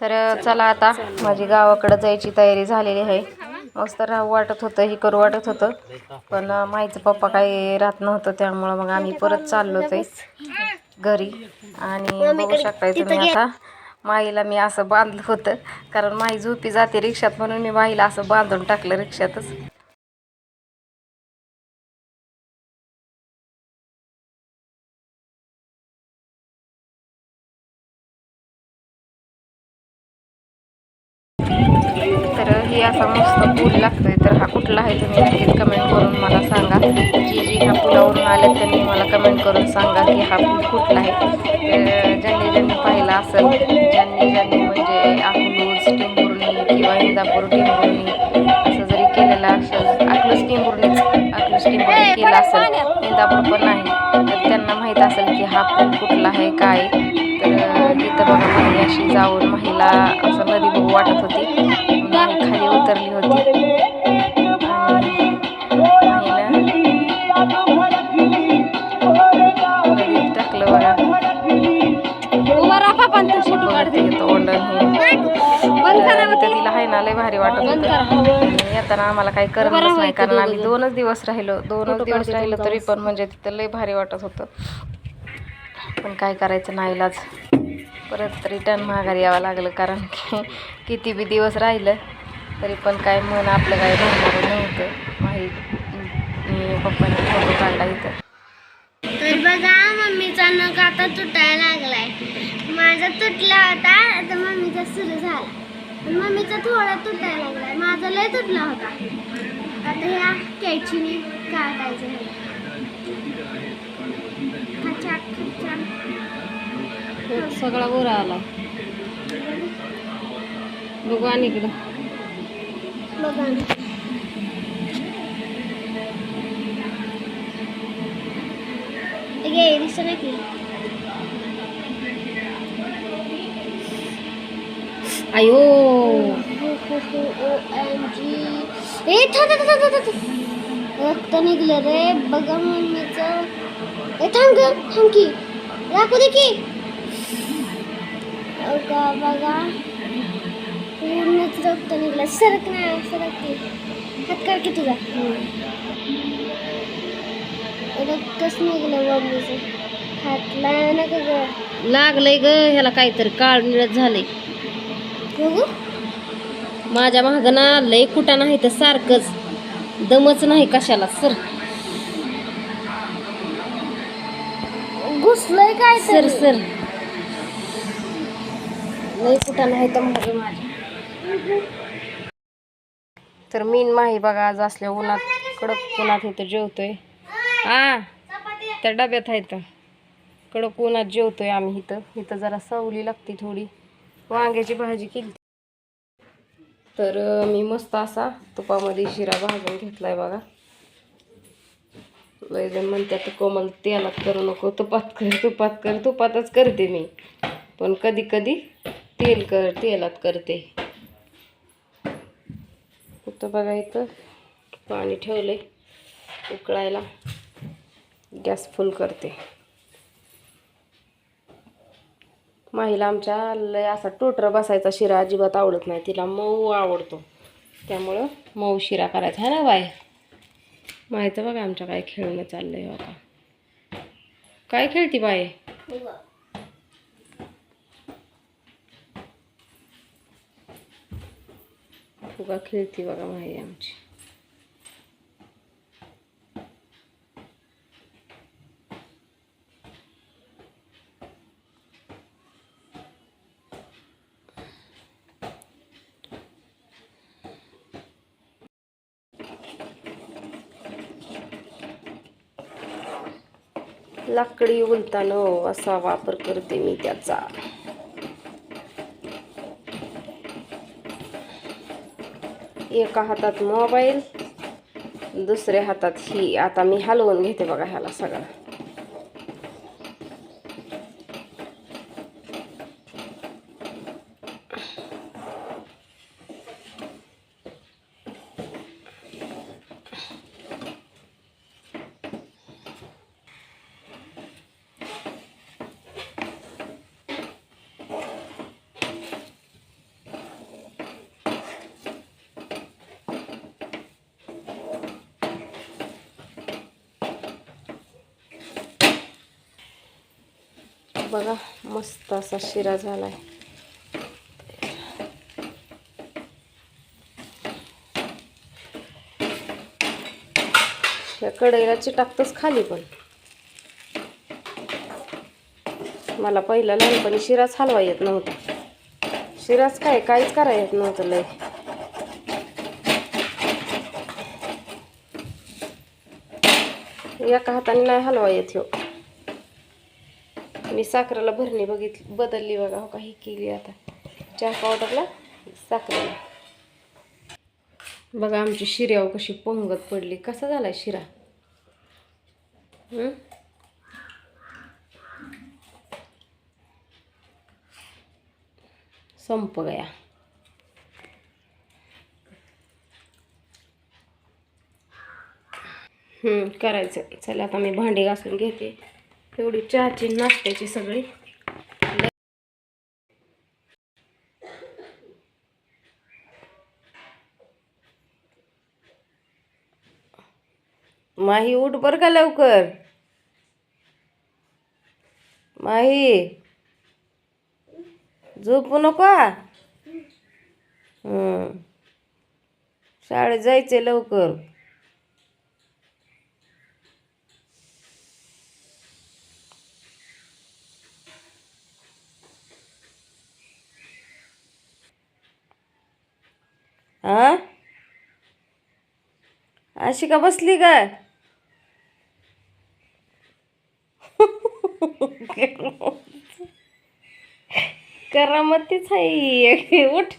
तर चला आता माझी गावाकडे जायची तयारी झालेली आहे. मस्त राहू वाटत होतं हे करू वाटत होतं. पण माईचं पप्पा काही राहत नव्हतं त्यामुळं मग आम्ही परत चाललो ते घरी. आणि बघू शकताय तुम्ही आता माईला मी असं बांधलं होतं. कारण माई झोपी जाते रिक्षात म्हणून मी माईला असं बांधून टाकलं रिक्षातच. असा मस्त पूल लागतोय. तर हा कुठला आहे तुम्ही नक्कीच कमेंट करून मला सांगा. जी जी ह्या पुलावरून आले त्यांनी मला कमेंट करून सांगा की हा पूल कुठला आहे. तर ज्यांनी ज्यांनी पाहिला असेल ज्यांनी ज्यांनी म्हणजे अकलूज टिंबुर्णी किंवा इंदापूर टिंबुर्णी असं जरी केलेलं असेल अकलूज टिंबुर्णीच अकलूज टिंबुर्णी केलं असेल इंदापूर पण नाही तर त्यांना माहीत असेल की हा पूल कुठला आहे काय तर तिथं बघा अशी जाऊन महिला असं नदी वाटत होती. उतरली होती. हे तिला हाय ना लय भारी वाटत होतं. येताना आम्हाला काही करमलंच नाही कारण आम्ही दोनच दिवस राहिलो. दोनच दिवस राहिलो तरी पण म्हणजे तिथं लय भारी वाटत होतं. पण काय करायचं नाही इलाज. परत रिटर्न माघारी यावं लागलं कारण की किती बी दिवस राहिलं. तरी पण काय मन आपलं काय भरणार नव्हतं. माहीत मी पप्पाने फोटो काढला इथं. तर बघा मम्मीचा नख आता तुटायला लागलाय. माझा तुटला होता आता मम्मीचा सुरू झाला. पण मम्मीचा थोडा तुटायला लागलाय. माझा लय तुटला होता. आता ह्या कैचीने काढायचं. सगळा गोरा आला. बघू आणि इकडं. बघा ना. हे घे, दिसतं ना की अयो OMG. ए थांब थांब थांब थांब थांब. रक्त निघलं रे बघा मम्मीचं ए थांब ग थांब की राखू दे की बघा बघा पूर्णच रक्त निघलं. सरक ना सरक की हात काढ की तुझा. रक्तच निघलं मम्मीचं हातला नका ग. लागलंय ग ह्याला काहीतरी काळ निळत झालंय. बघू. माझ्या मागं ना लय कुठं नाही तर सारखंच. दमच नाही कशाला सर. घुसलंय काय सर सर. लय कुठं नाही तर माझ्या तर मीन माही बघा आज असल्या उन्हात कडक उन्हात इथं जेवतोय. हा त्या डब्यात आहे तर कडक उन्हात जेवतोय आम्ही इथं. इथं जरा सावली लागते थोडी. वांग्याची भाजी केली. तर मी मस्त असा तुपामध्ये शिरा भाजून घेतलाय बघा. लय जण तर कोमल तेलात करू नको तुपात कर तुपात कर तुपातच करते मी. पण कधी कधी तेल कर तेलात करते. इथं बघा इथं. पाणी ठेवले उकळायला. गॅस फुल करते. माहीला आमच्या लय असा टोटर बसायचा शिरा अजिबात आवडत नाही. तिला मऊ आवडतो. त्यामुळं मऊ शिरा करायचा. आहे ना बाय माहीत बघा आमच्या काय खेळणं चाललं आहे बघा. काय खेळती बाय फुगा खेळती बघा माही आमची. लाकडी उलतानं असा वापर करते मी त्याचा. एका हातात मोबाईल दुसऱ्या हातात ही. आता मी हलवून घेते बघा ह्याला सगळं. बघा मस्त असा शिरा झालाय. या कढईला चिटाकतच खाली पण. मला पहिला लहानपणी शिराच हलवा येत नव्हता. शिराच काय काहीच करा येत नव्हतं लय. एका हाताने नाही हलवा येत हो मी साखरेला भरणी बघितली बदलली बघा हो काही केली आता. चहा पावडरला साखरेला. बघा आमची शिऱ्यावर कशी पोंगत पडली. कसा झाला शिरा? संप गया. करायचं. चला आता मी भांडी घासून घेते. एवढी चहाची नाश्त्याची सगळी. माही उठ बर का लवकर. माही झोपू नको हम्म. शाळेत जायचे लवकर हा अशी का बसली का करामतीच आहे उठ.